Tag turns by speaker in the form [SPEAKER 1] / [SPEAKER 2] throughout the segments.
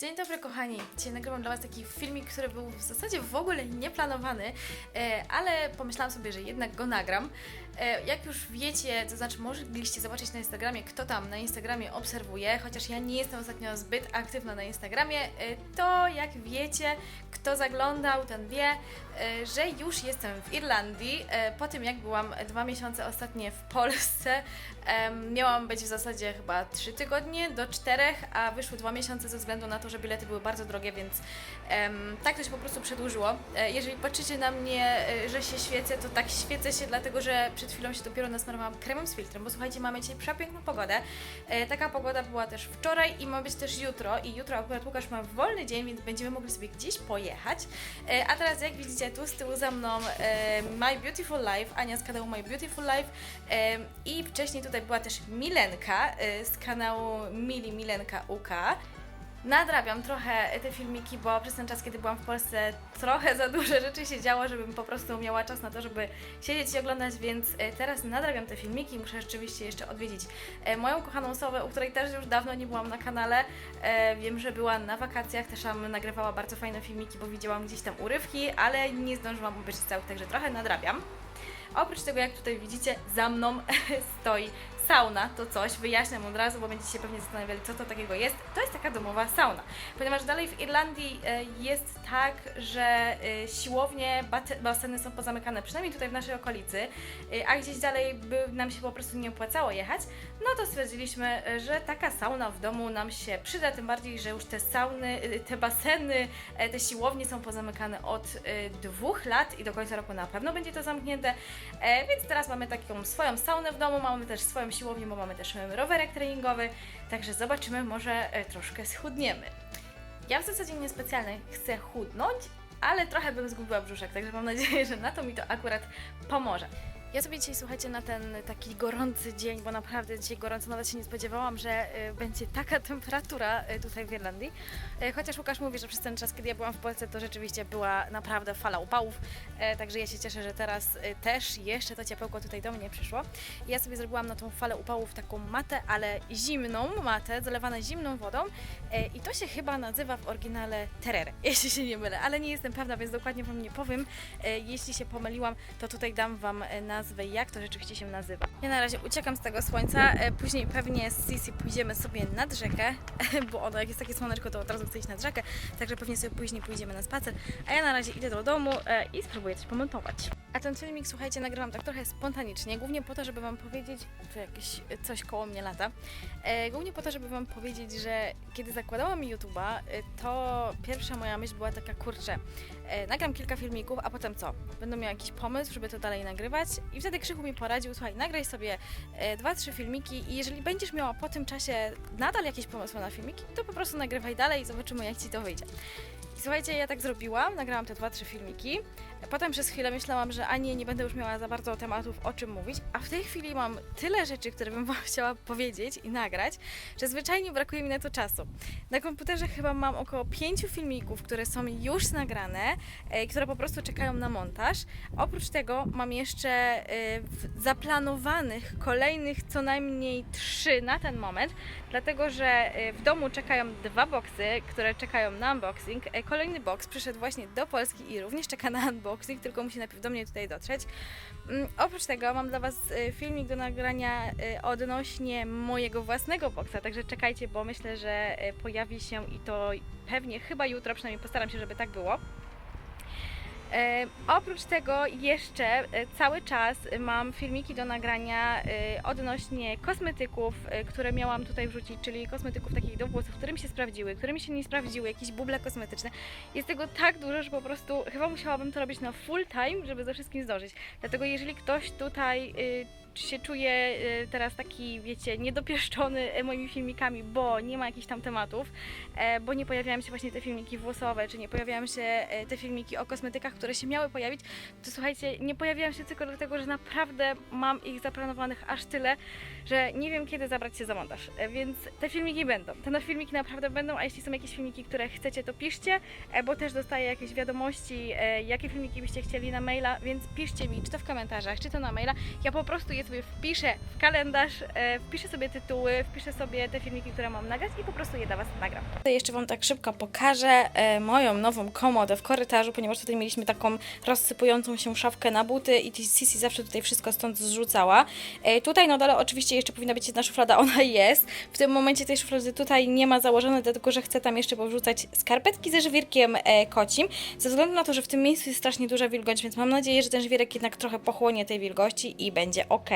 [SPEAKER 1] Dzień dobry kochani, dzisiaj nagrywam dla Was taki filmik, który był w zasadzie w ogóle nieplanowany, e, ale pomyślałam sobie, że jednak go nagram. E, Jak już wiecie, to znaczy mogliście zobaczyć na Instagramie, kto tam na Instagramie obserwuje, chociaż ja nie jestem ostatnio zbyt aktywna na Instagramie, e, to jak wiecie, kto zaglądał, ten wie, e, że już jestem w Irlandii. Po tym jak byłam dwa miesiące ostatnie w Polsce, miałam być w zasadzie chyba trzy tygodnie do czterech, a wyszły dwa miesiące ze względu na to, że bilety były bardzo drogie, więc tak to się po prostu przedłużyło. Jeżeli patrzycie na mnie, że się świecę, to tak świecę się dlatego, że przed chwilą się dopiero nasmarowałam kremem z filtrem, bo słuchajcie, mamy dzisiaj przepiękną pogodę. E, Taka pogoda była też wczoraj i ma być też jutro i jutro akurat Łukasz ma wolny dzień, więc będziemy mogli sobie gdzieś pojechać. E, A teraz jak widzicie tu z tyłu za mną e, My Beautiful Life, Ania z kanału My Beautiful Life e, i wcześniej tutaj była też Milenka e, z kanału Mili Milenka UK. Nadrabiam trochę te filmiki, bo przez ten czas, kiedy byłam w Polsce, trochę za dużo rzeczy się działo, żebym po prostu miała czas na to, żeby siedzieć i oglądać, więc e, teraz nadrabiam te filmiki. Muszę rzeczywiście jeszcze odwiedzić e, moją kochaną osobę, u której też już dawno nie byłam na kanale. E, Wiem, że była na wakacjach, też tam nagrywała bardzo fajne filmiki, bo widziałam gdzieś tam urywki, ale nie zdążyłam obejrzeć całych, także trochę nadrabiam. Oprócz tego, jak tutaj widzicie, za mną stoi sauna, to coś, wyjaśniam od razu, bo będziecie się pewnie zastanawiali, co to takiego jest. To jest taka domowa sauna, ponieważ dalej w Irlandii e, jest tak, że e, siłownie, baseny są pozamykane, przynajmniej tutaj w naszej okolicy, e, a gdzieś dalej by nam się po prostu nie opłacało jechać, no to stwierdziliśmy, że taka sauna w domu nam się przyda, tym bardziej, że już te sauny, te baseny, te siłownie są pozamykane od dwóch lat i do końca roku na pewno będzie to zamknięte, więc teraz mamy taką swoją saunę w domu, mamy też swoją siłownię, bo mamy też rowerek treningowy, także zobaczymy, może e, troszkę schudniemy. Ja w zasadzie niespecjalnie chcę chudnąć, ale trochę bym zgubiła brzuszek, także mam nadzieję, że na to mi to akurat pomoże. Ja sobie dzisiaj, słuchajcie, na ten taki gorący dzień, bo naprawdę dzisiaj gorąco, nawet się nie spodziewałam, że y, będzie taka temperatura y, tutaj w Irlandii. Y, chociaż Łukasz mówi, że przez ten czas, kiedy ja byłam w Polsce, to rzeczywiście była naprawdę fala upałów, także ja się cieszę, że teraz też jeszcze to ciepełko tutaj do mnie przyszło. Ja sobie zrobiłam na tą falę upałów taką matę, ale zimną matę, zalewane zimną wodą i to się chyba nazywa w oryginale terere, jeśli się nie mylę, ale nie jestem pewna, więc dokładnie Wam nie powiem. E, Jeśli się pomyliłam, to tutaj dam Wam e, nazwę, jak to rzeczywiście się nazywa. Ja na razie uciekam z tego słońca, e, później pewnie z Sisi pójdziemy sobie nad rzekę, bo ono jak jest takie słoneczko, to od razu chce iść nad rzekę, także pewnie sobie później pójdziemy na spacer, a ja na razie idę do domu e, i spróbuję coś pomontować. A ten filmik, słuchajcie, nagrywam tak trochę spontanicznie, głównie po to, żeby Wam powiedzieć, tu jakieś coś koło mnie lata, e, głównie po to, żeby Wam powiedzieć, że kiedy zakładałam YouTube'a, e, to pierwsza moja myśl była taka, kurczę, e, nagram kilka filmików, a potem co? Będę miała jakiś pomysł, żeby to dalej nagrywać i wtedy Krzychu mi poradził, słuchaj, nagraj sobie e, dwa, trzy filmiki i jeżeli będziesz miała po tym czasie nadal jakieś pomysły na filmiki, to po prostu nagrywaj dalej i zobaczymy, jak Ci to wyjdzie. I słuchajcie, ja tak zrobiłam, nagrałam te dwa, trzy filmiki. Potem przez chwilę myślałam, że ani nie będę już miała za bardzo tematów o czym mówić, a w tej chwili mam tyle rzeczy, które bym Wam chciała powiedzieć i nagrać, że zwyczajnie brakuje mi na to czasu. Na komputerze chyba mam około pięciu filmików, które są już nagrane, e, które po prostu czekają na montaż. Oprócz tego mam jeszcze e, zaplanowanych kolejnych co najmniej trzy na ten moment, dlatego że e, w domu czekają dwa boksy, które czekają na unboxing. Kolejny box przyszedł właśnie do Polski i również czeka na unboxing, tylko musi najpierw do mnie tutaj dotrzeć. Mm, Oprócz tego mam dla Was e, filmik do nagrania e, odnośnie mojego własnego boksa, także czekajcie, bo myślę, że e, pojawi się i to pewnie chyba jutro, przynajmniej postaram się, żeby tak było. E, oprócz tego jeszcze e, cały czas mam filmiki do nagrania e, odnośnie kosmetyków, e, które miałam tutaj wrzucić, czyli kosmetyków takich do włosów, które mi się sprawdziły, które mi się nie sprawdziły, jakieś buble kosmetyczne. Jest tego tak dużo, że po prostu chyba musiałabym to robić na full time, żeby ze wszystkim zdążyć. Dlatego jeżeli ktoś tutaj y, się czuje y, teraz taki, wiecie, niedopieszczony e, moimi filmikami, bo nie ma jakichś tam tematów, e, bo nie pojawiają się właśnie te filmiki włosowe, czy nie pojawiają się e, te filmiki o kosmetykach, które się miały pojawić, to słuchajcie, nie pojawiają się tylko dlatego, że naprawdę mam ich zaplanowanych aż tyle, że nie wiem kiedy zabrać się za montaż, E, więc te filmiki będą. Te filmiki naprawdę będą, a jeśli są jakieś filmiki, które chcecie, to piszcie, e, bo też dostaję jakieś wiadomości, e, jakie filmiki byście chcieli na maila, więc piszcie mi, czy to w komentarzach, czy to na maila. Ja po prostu je
[SPEAKER 2] sobie wpiszę w kalendarz, e, wpiszę sobie tytuły, wpiszę sobie te filmiki, które mam nagrać i po prostu je dla Was nagram.
[SPEAKER 1] Jeszcze Wam tak szybko pokażę e, moją nową komodę w korytarzu, ponieważ tutaj mieliśmy taką rozsypującą się szafkę na buty i Sisi zawsze tutaj wszystko stąd zrzucała. E, tutaj na dole oczywiście jeszcze powinna być jedna szuflada, ona jest. W tym momencie tej szuflady tutaj nie ma założone, dlatego że chcę tam jeszcze powrzucać skarpetki ze żwirkiem kocim, ze względu na to, że w tym miejscu jest strasznie duża wilgoć, więc mam nadzieję, że ten żwirek jednak trochę pochłonie tej wilgoci i będzie ok.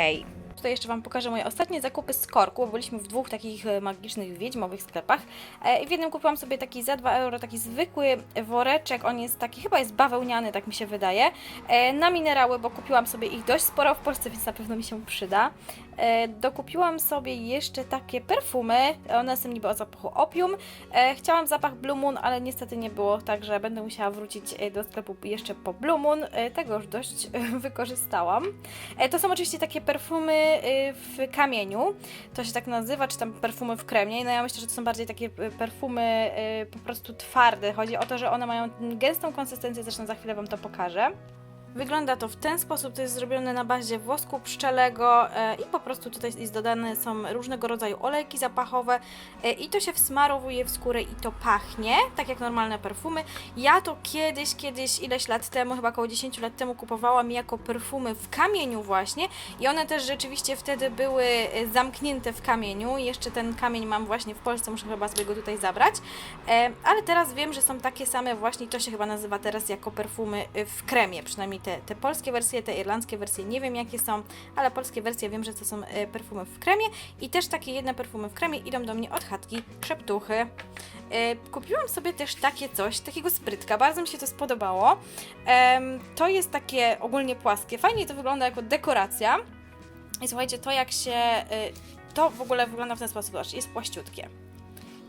[SPEAKER 1] Tutaj jeszcze Wam pokażę moje ostatnie zakupy z korku, bo byliśmy w dwóch takich e, magicznych wiedźmowych sklepach. E, I w jednym kupiłam sobie taki za 2 euro, taki zwykły woreczek, on jest taki, chyba jest bawełniany, tak mi się wydaje, e, na minerały, bo kupiłam sobie ich dość sporo w Polsce, więc na pewno mi się przyda. E, Dokupiłam sobie jeszcze takie perfumy, one są niby o zapachu opium. E, Chciałam zapach Blue Moon, ale niestety nie było, także będę musiała wrócić e, do sklepu jeszcze po Blue Moon. Tego już dość wykorzystałam. To są oczywiście takie perfumy w kamieniu, to się tak nazywa, czy tam perfumy w kremie. No ja myślę, że to są bardziej takie perfumy po prostu twarde. Chodzi o to, że one mają gęstą konsystencję, zresztą za chwilę Wam to pokażę. Wygląda to w ten sposób, to jest zrobione na bazie wosku pszczelego e, i po prostu tutaj jest dodane są różnego rodzaju olejki zapachowe e, i to się wsmarowuje w skórę i to pachnie, tak jak normalne perfumy. Ja to kiedyś, kiedyś, ileś lat temu, chyba około 10 lat temu kupowałam jako perfumy w kamieniu właśnie i one też rzeczywiście wtedy były e, zamknięte w kamieniu. Jeszcze ten kamień mam właśnie w Polsce, muszę chyba sobie go tutaj zabrać. Ale teraz wiem, że są takie same właśnie, to się chyba nazywa teraz jako perfumy w kremie, przynajmniej te, te polskie wersje, te irlandzkie wersje nie wiem jakie są, ale polskie wersje wiem, że to są y, perfumy w kremie i też takie jedne perfumy w kremie idą do mnie od chatki Szeptuchy. Y, Kupiłam sobie też takie coś, takiego sprytka, bardzo mi się to spodobało. To jest takie ogólnie płaskie, fajnie to wygląda jako dekoracja. I słuchajcie, to jak się, y, to w ogóle wygląda w ten sposób, aż jest płaściutkie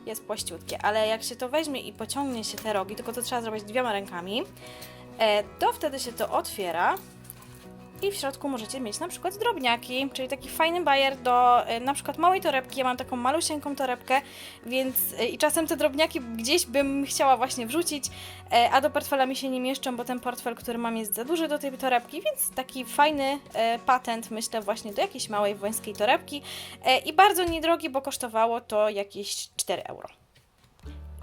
[SPEAKER 1] jest płaściutkie, ale jak się to weźmie i pociągnie się te rogi, tylko to trzeba zrobić dwiema rękami, e, to wtedy się to otwiera i w środku możecie mieć na przykład drobniaki, czyli taki fajny bajer do e, na przykład małej torebki. Ja mam taką malusieńką torebkę, więc e, i czasem te drobniaki gdzieś bym chciała właśnie wrzucić, e, a do portfela mi się nie mieszczą, bo ten portfel, który mam jest za duży do tej torebki, więc taki fajny e, patent myślę właśnie do jakiejś małej wąskiej torebki e, i bardzo niedrogi, bo kosztowało to jakieś 4 euro.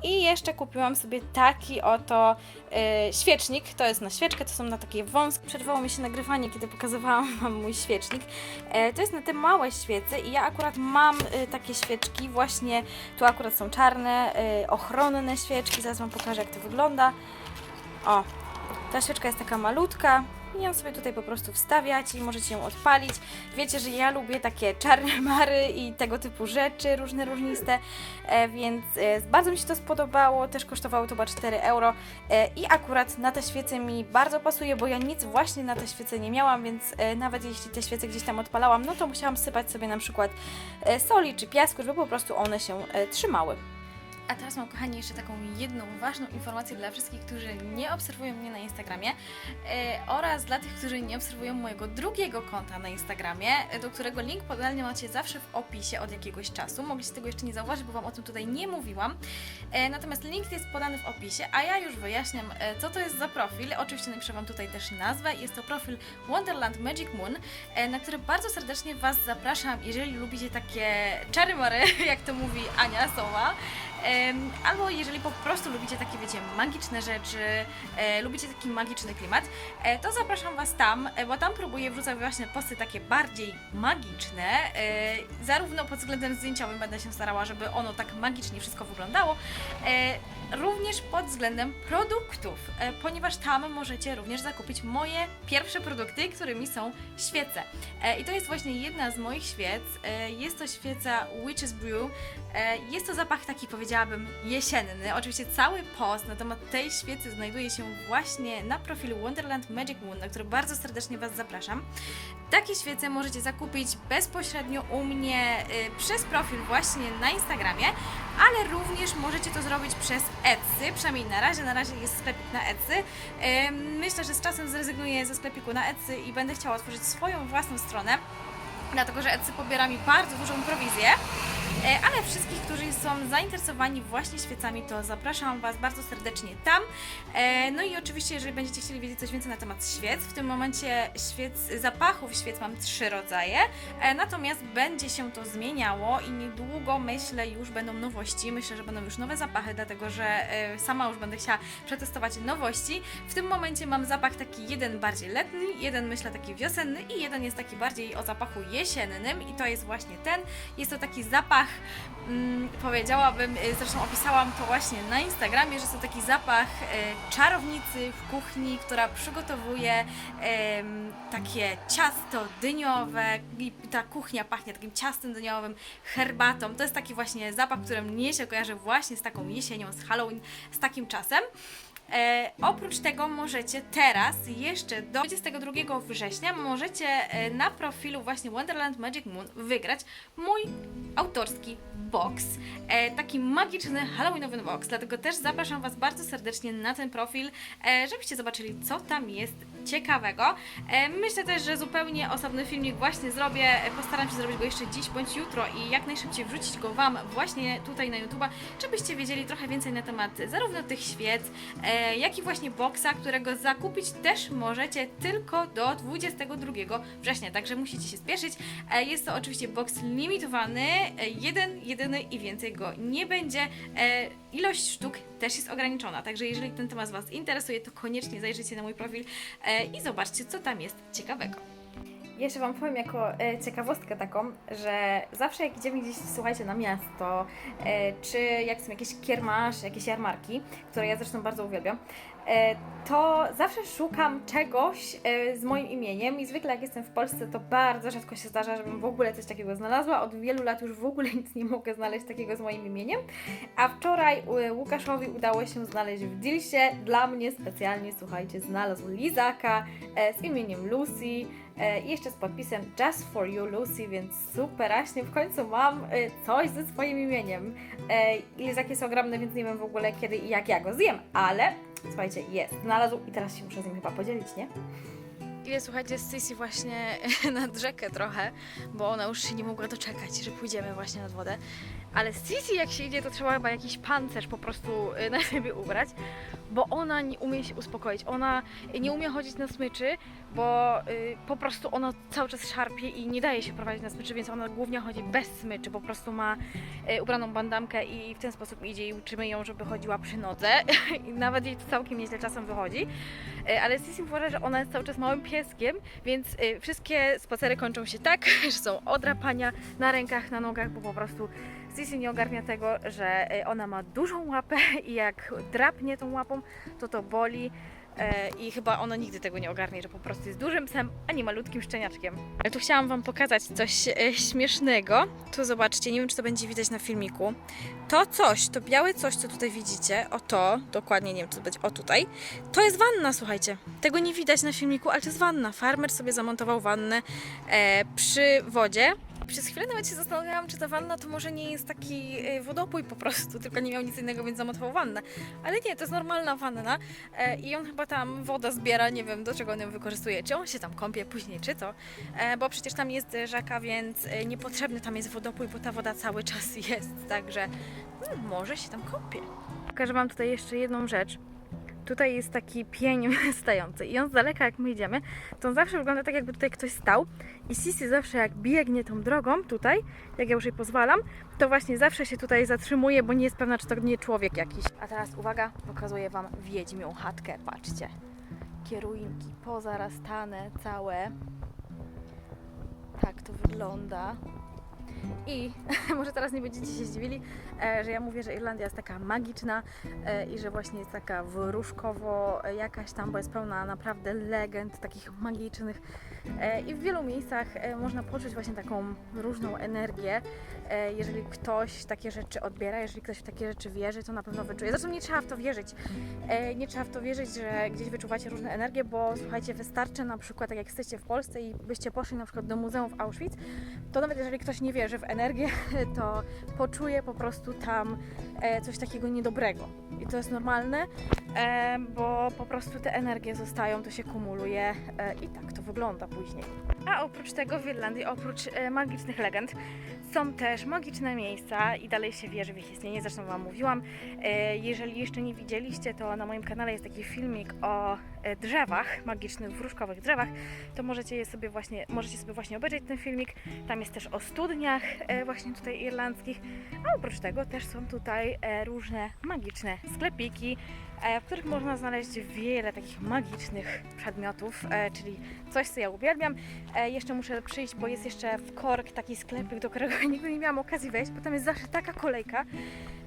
[SPEAKER 1] I jeszcze kupiłam sobie taki oto e, świecznik. To jest na świeczkę, to są na takie wąskie. Przerwało mi się nagrywanie, kiedy pokazywałam Wam mój świecznik. E, to jest na te małe świece i ja akurat mam e, takie świeczki. Właśnie tu akurat są czarne, e, ochronne świeczki. Zaraz Wam pokażę, jak to wygląda. O, ta świeczka jest taka malutka. I ją sobie tutaj po prostu wstawiać i możecie ją odpalić. Wiecie, że ja lubię takie czarne mary i tego typu rzeczy, różne różniste, e, więc e, bardzo mi się to spodobało. Też kosztowało to chyba 4 euro e, i akurat na te świece mi bardzo pasuje, bo ja nic właśnie na te świece nie miałam, więc nawet jeśli te świece gdzieś tam odpalałam, no to musiałam sypać sobie na przykład soli czy piasku, żeby po prostu one się trzymały. A teraz mam, kochani, jeszcze taką jedną ważną informację dla wszystkich, którzy nie obserwują mnie na Instagramie e, oraz dla tych, którzy nie obserwują mojego drugiego konta na Instagramie, e, do którego link podalnie macie zawsze w opisie od jakiegoś czasu. Mogliście tego jeszcze nie zauważyć, bo Wam o tym tutaj nie mówiłam. E, natomiast link jest podany w opisie, a ja już wyjaśniam, co to jest za profil. Oczywiście napiszę Wam tutaj też nazwę. Jest to profil Wonderland Magic Moon, na który bardzo serdecznie Was zapraszam, jeżeli lubicie takie czary-mary, jak to mówi Ania Soła. Albo jeżeli po prostu lubicie takie, wiecie, magiczne rzeczy, e, lubicie taki magiczny klimat, e, to zapraszam Was tam, e, bo tam próbuję wrzucać właśnie posty takie bardziej magiczne. Zarówno pod względem zdjęciowym będę się starała, żeby ono tak magicznie wszystko wyglądało, również pod względem produktów, ponieważ tam możecie również zakupić moje pierwsze produkty, którymi są świece. I to jest właśnie jedna z moich świec. Jest to świeca Witch's Brew. Jest to zapach taki, powiedziałabym, jesienny. Oczywiście cały post na temat tej świecy znajduje się właśnie na profilu Wonderland Magic Moon, na który bardzo serdecznie Was zapraszam. Takie świece możecie zakupić bezpośrednio u mnie y, przez profil właśnie na Instagramie, ale również możecie to zrobić przez Etsy, przynajmniej na razie, na razie jest sklepik na Etsy. Ym, Myślę, że z czasem zrezygnuję ze sklepiku na Etsy i będę chciała otworzyć swoją własną stronę, dlatego że Etsy pobiera mi bardzo dużą prowizję. E, ale wszystkich, którzy są zainteresowani właśnie świecami, to zapraszam Was bardzo serdecznie tam. E, no i oczywiście, jeżeli będziecie chcieli wiedzieć coś więcej na temat świec, w tym momencie świec, zapachów świec mam trzy rodzaje, e, natomiast będzie się to zmieniało i niedługo myślę już będą nowości, myślę, że będą już nowe zapachy, dlatego że sama już będę chciała przetestować nowości. W tym momencie mam zapach taki jeden bardziej letni, jeden myślę taki wiosenny i jeden jest taki bardziej o zapachu jesiennym i to jest właśnie ten. Jest to taki zapach, powiedziałabym, y, zresztą opisałam to właśnie na Instagramie, że jest to taki zapach e, czarownicy w kuchni, która przygotowuje takie ciasto dyniowe i ta kuchnia pachnie takim ciastem dyniowym, herbatą. To jest taki właśnie zapach, który mnie się kojarzy właśnie z taką jesienią, z Halloween, z takim czasem. E, oprócz tego możecie teraz, jeszcze do 22 września, możecie e, na profilu właśnie Wonderland Magic Moon wygrać mój autorski box. E, taki magiczny Halloweenowy box. Dlatego też zapraszam Was bardzo serdecznie na ten profil, e, żebyście zobaczyli, co tam jest ciekawego. E, myślę też, że zupełnie osobny filmik właśnie zrobię. E, Postaram się zrobić go jeszcze dziś bądź jutro i jak najszybciej wrzucić go Wam właśnie tutaj na YouTube'a, żebyście wiedzieli trochę więcej na temat zarówno tych świec, e, jak i właśnie boxa, którego zakupić też możecie tylko do 22 września, także musicie się spieszyć. Jest to oczywiście box limitowany, jeden, jedyny i więcej go nie będzie. Ilość sztuk też jest ograniczona, także jeżeli ten temat Was interesuje, to koniecznie zajrzyjcie na mój profil e, i zobaczcie, co tam jest ciekawego.
[SPEAKER 2] Jeszcze Wam powiem jako e, ciekawostkę taką, że zawsze jak idziemy gdzieś, słuchajcie, na miasto, e, czy jak są jakieś kiermasz, jakieś jarmarki, które ja zresztą bardzo uwielbiam, to zawsze szukam czegoś e, z moim imieniem i zwykle jak jestem w Polsce, to bardzo rzadko się zdarza, żebym w ogóle coś takiego znalazła. Od wielu lat już w ogóle nic nie mogę znaleźć takiego z moim imieniem. A wczoraj e, Łukaszowi udało się znaleźć w Dilsie. Dla mnie specjalnie, słuchajcie, znalazł lizaka e, z imieniem Lucy e, i jeszcze z podpisem Just for You Lucy, więc superaśnie. W końcu mam e, coś ze swoim imieniem. E, lizak jest ogromny, więc nie wiem w ogóle kiedy i jak ja go zjem, ale słuchajcie, jest. Znalazł i teraz się muszę z nim chyba podzielić, nie?
[SPEAKER 1] Ile słuchajcie, Sissy właśnie nad rzekę trochę, bo ona już się nie mogła doczekać, że pójdziemy właśnie nad wodę. Ale Sissy jak się idzie, to trzeba chyba jakiś pancerz po prostu y, na siebie ubrać, bo ona nie umie się uspokoić. Ona nie umie chodzić na smyczy, bo y, po prostu ona cały czas szarpie i nie daje się prowadzić na smyczy, więc ona głównie chodzi bez smyczy, po prostu ma y, ubraną bandamkę i w ten sposób idzie i uczymy ją, żeby chodziła przy nodze i nawet jej to całkiem nieźle czasem wychodzi. E, ale Sissy uważa, że ona jest cały czas małym pieskiem, więc e, wszystkie spacery kończą się tak, że są odrapania na rękach, na nogach, bo po prostu Sissy nie ogarnia tego, że e, ona ma dużą łapę i jak drapnie tą łapą, to to boli. E, I chyba ona nigdy tego nie ogarnie, że po prostu jest dużym psem, a nie malutkim szczeniaczkiem. Tu chciałam Wam pokazać coś e, śmiesznego. Tu zobaczcie, nie wiem czy to będzie widać na filmiku. To coś, to białe coś, co tutaj widzicie, o to, dokładnie nie wiem czy to będzie, o tutaj, to jest wanna, słuchajcie. Tego nie widać na filmiku, ale to jest wanna. Farmer sobie zamontował wannę e, przy wodzie. Przez chwilę nawet się zastanawiałam, czy ta wanna to może nie jest taki e, wodopój po prostu, tylko nie miał nic innego, więc zamontował wannę. Ale nie, to jest normalna wanna e, i on chyba tam woda zbiera, nie wiem do czego on ją wykorzystuje. Czy on się tam kąpie później, czy to, e, bo przecież tam jest rzeka, więc niepotrzebny tam jest wodopój, bo ta woda cały czas jest, także hmm, może się tam kąpie.
[SPEAKER 2] Pokażę Wam tutaj jeszcze jedną rzecz. Tutaj jest taki pień stający i on z daleka jak my idziemy, to on zawsze wygląda tak jakby tutaj ktoś stał i Sisi zawsze jak biegnie tą drogą tutaj, jak ja już jej pozwalam, to właśnie zawsze się tutaj zatrzymuje, bo nie jest pewna, czy to nie człowiek jakiś. A teraz uwaga, pokazuję Wam wiedźmią chatkę, patrzcie. Kieruinki pozarastane całe. Tak to wygląda. I może teraz nie będziecie się zdziwili, e, że ja mówię, że Irlandia jest taka magiczna e, i że właśnie jest taka wróżkowo e, jakaś tam, bo jest pełna naprawdę legend takich magicznych i w wielu miejscach można poczuć właśnie taką różną energię. Jeżeli ktoś takie rzeczy odbiera, jeżeli ktoś w takie rzeczy wierzy, to na pewno wyczuje. Zresztą nie trzeba w to wierzyć. Nie trzeba w to wierzyć, że gdzieś wyczuwacie różne energie, bo słuchajcie, wystarczy na przykład, tak jak jesteście w Polsce i byście poszli na przykład do muzeum w Auschwitz, to nawet jeżeli ktoś nie wierzy w energię, to poczuje po prostu tam e, coś takiego niedobrego. I to jest normalne, e, bo po prostu te energie zostają, to się kumuluje e, i tak to wygląda później. A oprócz tego w Irlandii, oprócz magicznych legend, są też magiczne miejsca i dalej się wierzy w ich istnienie, zresztą Wam mówiłam. E, Jeżeli jeszcze nie widzieliście, to na moim kanale jest taki filmik o e, drzewach, magicznych wróżkowych drzewach, to możecie je sobie właśnie, możecie sobie właśnie obejrzeć ten filmik. Tam jest też o studniach e, właśnie tutaj irlandzkich, a oprócz tego też są tutaj różne magiczne sklepiki, w których można znaleźć wiele takich magicznych przedmiotów, e, czyli coś, co ja uwielbiam. E, Jeszcze muszę przyjść, bo jest jeszcze w Kork taki sklepik, do którego nigdy nie miałam okazji wejść, bo tam jest zawsze taka kolejka,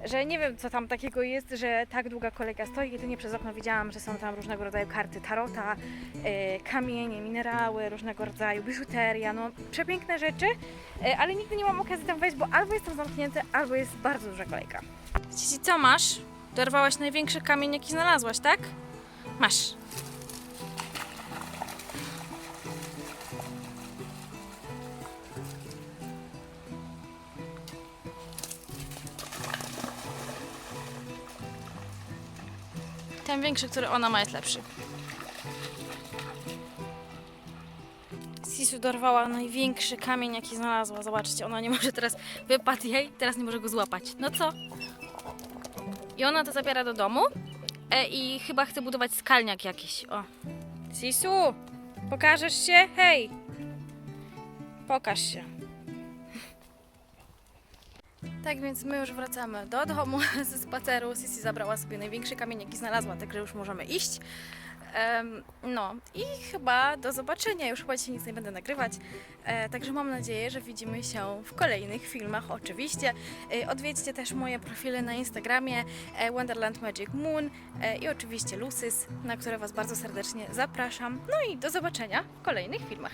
[SPEAKER 2] że nie wiem, co tam takiego jest, że tak długa kolejka stoi. Jedynie przez okno widziałam, że są tam różnego rodzaju karty tarota, e, kamienie, minerały, różnego rodzaju biżuteria, no przepiękne rzeczy, e, ale nigdy nie mam okazji tam wejść, bo albo jest tam zamknięte, albo jest bardzo duża kolejka.
[SPEAKER 1] Cici, co masz? Dorwałaś największy kamień, jaki znalazłaś, tak? Masz. Ten większy, który ona ma, jest lepszy. Sisu dorwała największy kamień, jaki znalazła. Zobaczcie, ona nie może teraz, wypadł jej, teraz nie może go złapać. No co? I ona to zabiera do domu e, i chyba chce budować skalniak jakiś. O. Sisu, pokażesz się? Hej! Pokaż się. Tak więc my już wracamy do domu ze spaceru. Sisi zabrała sobie największy kamień, jaki znalazła, także już możemy iść. No i chyba do zobaczenia. Już chyba dzisiaj nic nie będę nagrywać. E, także mam nadzieję, że widzimy się w kolejnych filmach. Oczywiście e, odwiedźcie też moje profile na Instagramie e, Wonderland Magic Moon e, i oczywiście Lucys, na które Was bardzo serdecznie zapraszam. No i do zobaczenia w kolejnych filmach.